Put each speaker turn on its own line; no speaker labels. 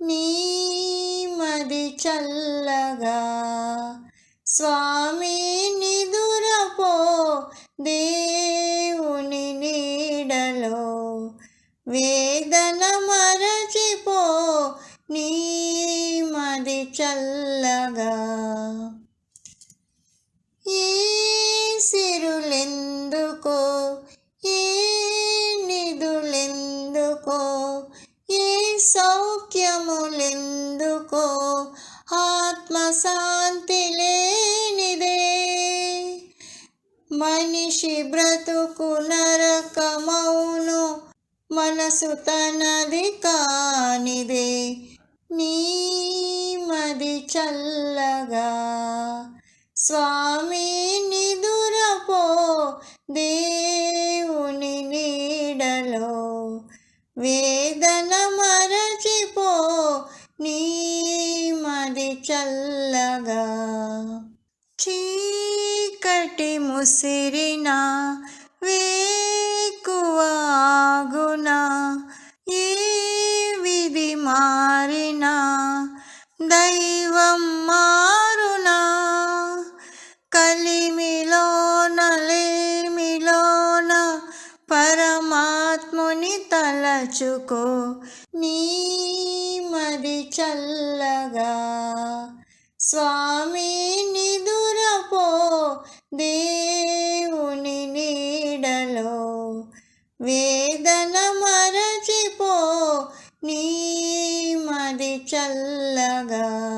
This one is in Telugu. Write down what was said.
నీ మది చల్లగా స్వామి నిదురపో దేవుని నీడలో. వేదన మరచిపో నీ మది చల్లగా. ఈ సిరులెందుకో? ఏ నిధులెందుకో? సౌఖ్యములెందుకో ఆత్మశాంతి లేనిదే. మనిషి బ్రతుకు నరకమౌను మనసు తనది కానిదే. నీ మది చల్లగా. స్వామి నిదురపో దే వేదన మరచిపో నీ మది చల్లగా. చీకటి ముసిరినా వేకువా దాచుకో. నీ మది చల్లగా స్వామి నిదురపో. దేవుని నీడలో వేదన మరచిపో. నీ మది చల్లగా